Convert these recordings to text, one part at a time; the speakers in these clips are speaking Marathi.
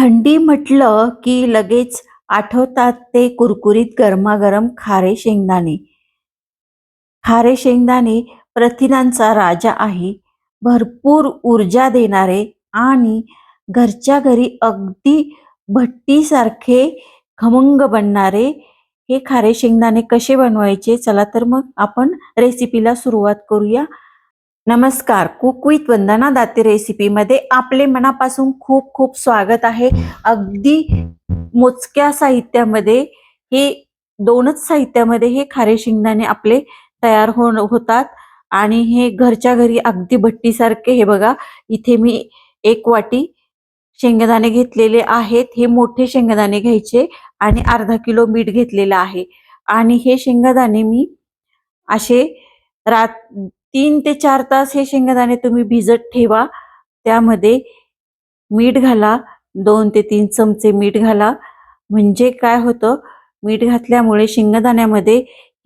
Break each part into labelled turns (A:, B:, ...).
A: थंडी म्हटलं की लगेच आठवतात ते कुरकुरीत गरमागरम खारे शेंगदाणे. खारे शेंगदाणे प्रथिनांचा राजा आहे. भरपूर ऊर्जा देणारे आणि घरच्या घरी अगदी भट्टीसारखे खमंग बनणारे हे खारे शेंगदाणे कसे बनवायचे? चला तर मग आपण रेसिपीला सुरुवात करूया. नमस्कार. कुक विथ वंदना दाते रेसिपीमध्ये आपले मनापासून खूप खूप स्वागत आहे. अगदी मोजक्या साहित्यामध्ये हे दोनच साहित्यामध्ये हे खारे शेंगदाणे आपले तयार हो होतात. आणि हे घरच्या घरी अगदी भट्टीसारखे हे बघा इथे मी एक वाटी शेंगदाणे घेतलेले आहेत. हे मोठे शेंगदाणे घ्यायचे आणि अर्धा किलो मीठ घेतलेलं आहे. आणि हे शेंगदाणे मी असे रात तीन ते चार तास हे शेंगदाणे तुम्ही भिजत ठेवा. त्यामध्ये मीठ घाला दोन ते तीन चमचे मीठ घाला. म्हणजे काय होतं? मीठ घातल्यामुळे शेंगदाण्यामध्ये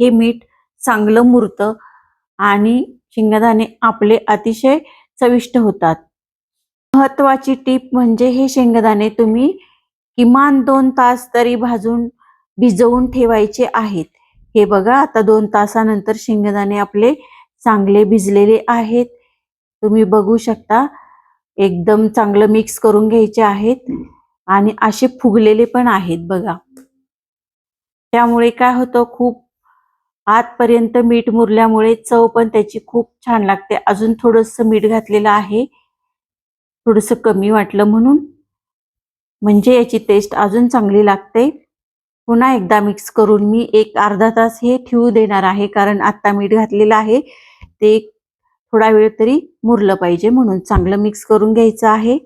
A: हे मीठ चांगलं मुरतं आणि शेंगदाणे आपले अतिशय चविष्ट होतात. महत्वाची टीप म्हणजे हे शेंगदाणे तुम्ही किमान दोन तास तरी भाजून भिजवून ठेवायचे आहेत. हे बघा आता दोन तासानंतर शेंगदाणे आपले चांगले भिजलेले आहेत. तुम्ही बघू शकता एकदम चांगलं मिक्स करून घ्यायचे आहेत आणि असे फुगलेले पण आहेत बघा. त्यामुळे काय होतं खूप आतपर्यंत मीठ मुरल्यामुळे चव पण त्याची खूप छान लागते. अजून थोडंसं मीठ घातलेलं आहे. थोडंसं कमी वाटलं म्हणून. म्हणजे याची टेस्ट अजून चांगली लागते. पुन्हा एकदा मिक्स करून मी एक अर्धा तास हे ठेवू देणार आहे कारण आता मीठ घातलेलं आहे. ते थोडा वेळ तरी मुरलं पाहिजे म्हणून चांगलं मिक्स करून घ्यायचं आहे.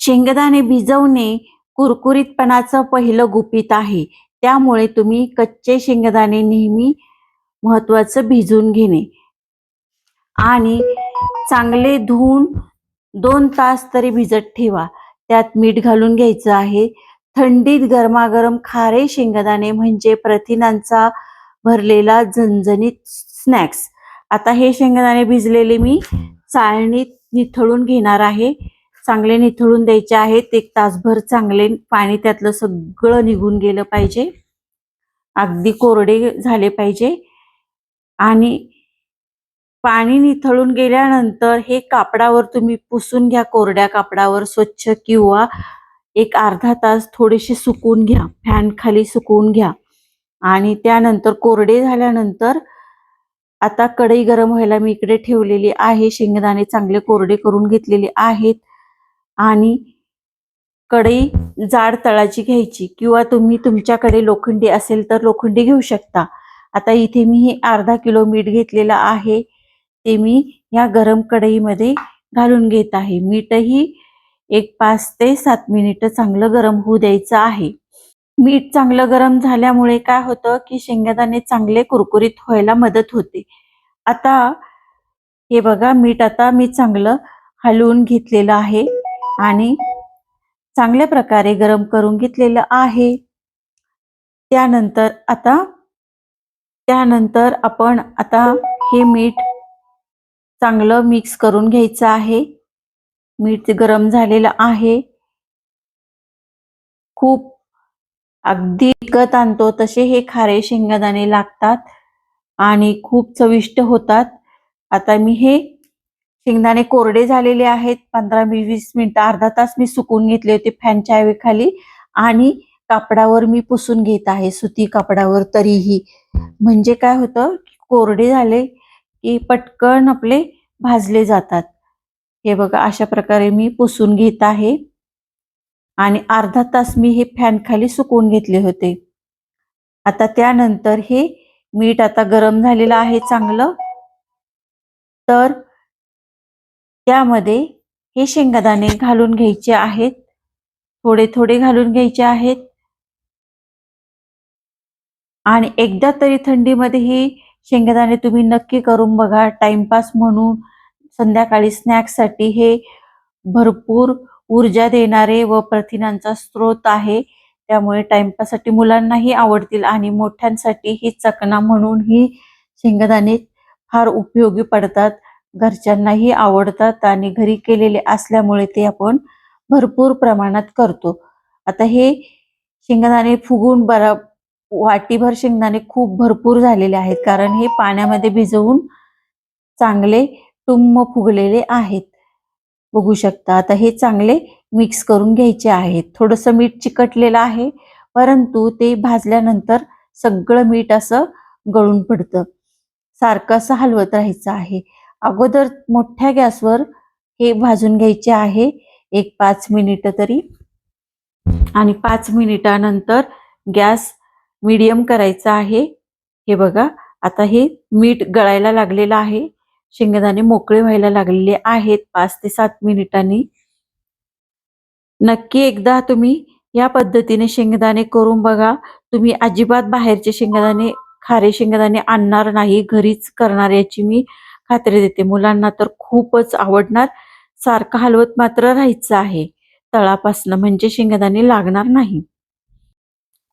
A: शेंगदाणे भिजवणे कुरकुरीतपणाचं पहिलं गुपित आहे. त्यामुळे तुम्ही कच्चे शेंगदाणे नेहमी महत्वाचं भिजून घेणे. आणि चांगले धुवून दोन तास तरी भिजत ठेवा. त्यात मीठ घालून घ्यायचं आहे. थंडीत गरमागरम खारे शेंगदाणे म्हणजे प्रथिनांचा भरलेला झणझणीत स्नॅक्स. आता हे शेंगदाणे भिजलेले मी चाळणीत निथळून घेणार आहे. चांगले निथळून द्यायचे आहेत. एक तासभर चांगले पाणी त्यातलं सगळं निघून गेलं पाहिजे. अगदी कोरडे झाले पाहिजे. आणि पाणी निथळून गेल्यानंतर हे कापडावर तुम्ही पुसून घ्या. कोरड्या कापडावर स्वच्छ किंवा एक अर्धा तास थोडेसे सुकून घ्या. फॅन खाली सुकवून घ्या. आणि त्यानंतर कोरडे झाल्यानंतर आता कढई गरम व्हायला मी इकडे ठेवलेली आहे. शेंगदाणे चांगले कोरडे करून घेतलेले आहेत. आणि कढई जाड तळाची घ्यायची किंवा तुम्ही तुमच्याकडे लोखंडी असेल तर लोखंडी घेऊ शकता. आता इथे मी हे अर्धा किलो मीठ घेतलेलं आहे. ते मी या गरम कढईमध्ये घालून घेत आहे. मीठही एक पाच ते सात मिनिटं चांगलं गरम होऊ द्यायचं आहे. मीठ चांगलं गरम झाल्यामुळे काय होतं की शेंगदाणे चांगले कुरकुरीत व्हायला मदत होते. आता हे बघा मीठ आता मी चांगलं हलवून घेतलेलं आहे आणि चांगल्या प्रकारे गरम करून घेतलेलं आहे. त्यानंतर आता त्यानंतर आपण आता हे मीठ चांगलं मिक्स करून घ्यायचं आहे. मीठ गरम झालेलं आहे. खूप अगदी विकत आणतो तसे हे खारे शेंगदाणे लागतात आणि खूप चविष्ट होतात. आता मी हे शेंगदाणे कोरडे झालेले आहेत. पंधरा वीस मिनिटं अर्धा तास मी सुकून घेतले होते फॅनच्या हवेखाली आणि कापडावर मी पुसून घेत आहे सुती कापडावर तरीही. म्हणजे काय होतं कोरडे झाले की पटकन आपले भाजले जातात. हे बघा अशा प्रकारे मी पुसून घेत आहे. आणि अर्धा तास मी हे फॅन खाली सुकवून घेतले होते. आता त्यानंतर हे मीठ आता गरम झालेलं आहे चांगलं. तर त्यामध्ये हे शेंगदाणे घालून घ्यायचे आहेत. थोडे थोडे घालून घ्यायचे आहेत. आणि एकदा तरी थंडीमध्ये हे शेंगदाणे तुम्ही नक्की करून बघा. टाइमपास म्हणून संध्याकाळी स्नॅक्ससाठी हे भरपूर ऊर्जा देणारे व प्रथिनांचा स्रोत आहे. त्यामुळे टाइमपाससाठी मुलांनाही आवडतील आणि मोठ्यांसाठी ही चकना म्हणून ही शेंगदाणे फार उपयोगी पडतात. घरच्यांनाही आवडतात आणि घरी केलेले असल्यामुळे ते आपण भरपूर प्रमाणात करतो. आता हे शेंगदाणे फुगून बरा वाटीभर शेंगदाणे खूप भरपूर झालेले आहेत. कारण हे पाण्यामध्ये भिजवून चांगले टुम्म फुगलेले आहेत. बघू शकता. आता हे चांगले मिक्स करून घ्यायचे आहेत. थोडंसं मीठ चिकटलेलं आहे परंतु ते भाजल्यानंतर सगळं मीठ असं गळून पडतं. सारखं असं हलवत राहायचं आहे. अगोदर मोठ्या गॅसवर हे भाजून घ्यायचे आहे. एक पाच मिनिटं तरी. आणि पाच मिनिटानंतर गॅस मीडियम करायचा आहे. हे बघा. आता हे मीठ गळायला लागलेलं आहे. शेंगदाणे मोकळे व्हायला लागलेले आहेत. पाच ते सात मिनिटांनी. नक्की एकदा तुम्ही या पद्धतीने शेंगदाणे करून बघा. तुम्ही अजिबात बाहेरचे शेंगदाणे खारे शेंगदाणे आणणार नाही. घरीच करणार याची मी खात्री देते. मुलांना तर खूपच आवडणार. सारखं हलवत मात्र राहायचं आहे. तळापासनं म्हणजे शेंगदाणे लागणार नाही.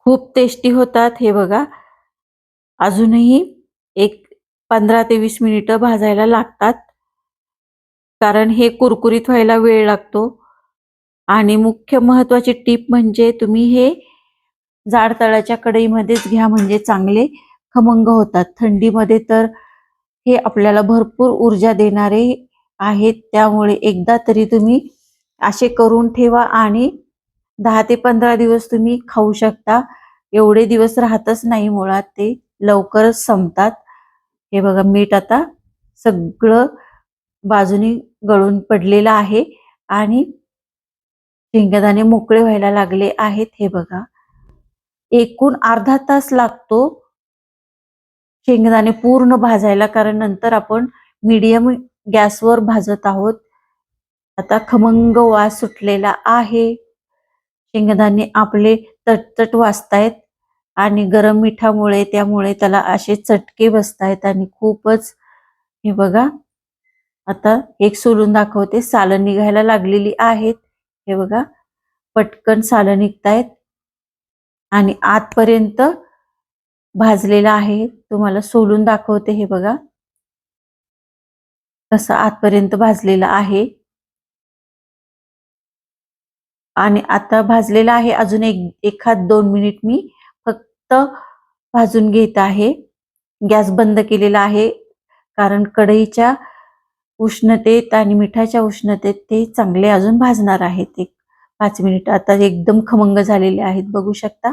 A: खूप टेस्टी होतात हे बघा. अजूनही पंधरा ते वीस मिनिटं भाजायला लागतात. कारण हे कुरकुरीत व्हायला वेळ लागतो. आणि मुख्य महत्त्वाची टीप म्हणजे तुम्ही हे जाड तळाच्या कढईमध्येच घ्या म्हणजे चांगले खमंग होतात. थंडीमध्ये तर हे आपल्याला भरपूर ऊर्जा देणारे आहेत. त्यामुळे एकदा तरी तुम्ही असे करून ठेवा आणि दहा ते पंधरा दिवस तुम्ही खाऊ शकता. एवढे दिवस राहतच नाही मुळात ते. लवकरच संपतात. हे बघा मीठ आता सगळं बाजूनी गळून पडलेलं आहे आणि शेंगदाणे मोकळे व्हायला लागले आहेत. हे बघा एकूण अर्धा तास लागतो शेंगदाणे पूर्ण भाजायला कारण नंतर आपण मीडियम गॅसवर भाजत आहोत. आता खमंग वास सुटलेला आहे. शेंगदाणे आपले तटतट वाजतायत. आणि गरम मिठामुळे त्यामुळे त्याला असे चटके बसतायत आणि खूपच हे बघा. आता एक सोलून दाखवते. सालं निघायला लागलेली आहेत. हे बघा. पटकन सालं निघतायत. आणि आतपर्यंत भाजलेला आहे. तुम्हाला सोलून दाखवते. हे बघा. कसं आतपर्यंत भाजलेला आहे. आणि आता भाजलेला आहे. अजून एक एखाद दोन मिनिट मी भाजून घेत आहे. गॅस बंद केलेला आहे. कारण कढईच्या उष्णतेत आणि मिठाच्या उष्णतेत ते चांगले अजून भाजणार आहेत एक पाच मिनिट आता एकदम खमंग झालेले आहेत. बघू शकता.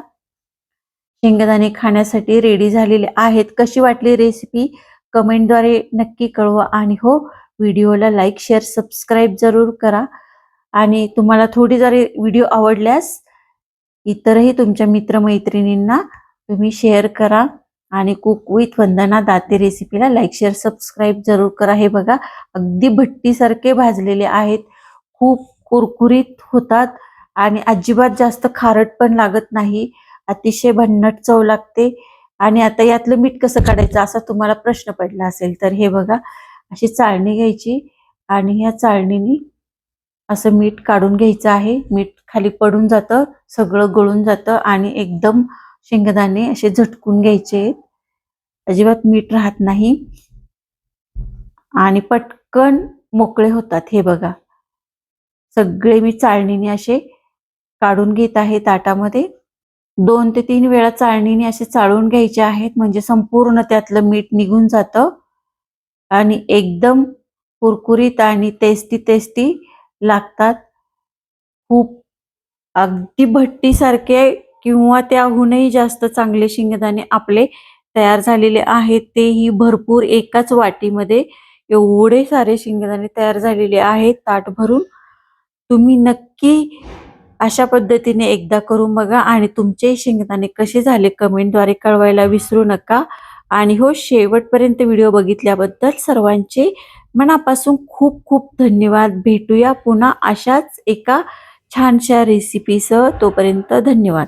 A: शेंगदाणे खाण्यासाठी रेडी झालेले आहेत. कशी वाटली रेसिपी कमेंटद्वारे नक्की कळवा आणि हो व्हिडिओला लाईक शेअर सबस्क्राईब जरूर करा. आणि तुम्हाला थोडी जरी व्हिडिओ आवडल्यास इतरही तुमच्या मित्रमैत्रिणींना तुम्ही शेअर करा आणि कुक विथ वंदना दाते रेसिपीला लाईक शेअर सबस्क्राईब जरूर करा. हे बघा अगदी भट्टीसारखे भाजलेले आहेत. खूप कुरकुरीत होतात आणि अजिबात जास्त खारट पण लागत नाही. अतिशय भन्नट चव लागते. आणि आता यातलं मीठ कसं काढायचं असा तुम्हाला प्रश्न पडला असेल तर हे बघा अशी चाळणी घ्यायची आणि ह्या चाळणीने असं मीठ काढून घ्यायचं आहे. मीठ खाली पडून जातं सगळं गळून जातं आणि एकदम शेंगदाणे असे झटकून घ्यायचे. अजिबात मीठ राहत नाही. आणि पटकन मोकळे होतात हे बघा. सगळे मी चाळणीने असे काढून घेत आहे ताटामध्ये. दोन ते तीन वेळा चाळणीने असे चाळून घ्यायचे आहेत. म्हणजे संपूर्ण त्यातलं मीठ निघून जातं. आणि एकदम कुरकुरीत आणि टेस्टी टेस्टी लागतात. खूप अगदी भट्टीसारखे किंवा त्याहूनही जास्त चांगले शेंगदाणे आपले तयार झालेले आहेत तेही भरपूर एकाच वाटीमध्ये एवढे सारे शेंगदाणे तयार झालेले आहेत ताट भरून. तुम्ही नक्की अशा पद्धतीने एकदा करून बघा आणि तुमचे शेंगदाणे कसे झाले कमेंटद्वारे कळवायला विसरू नका. आणि हो शेवटपर्यंत व्हिडिओ बघितल्याबद्दल सर्वांचे मनापासून खूप खूप धन्यवाद. भेटूया पुन्हा अशाच एका छानशा रेसिपीसह तोपर्यंत धन्यवाद.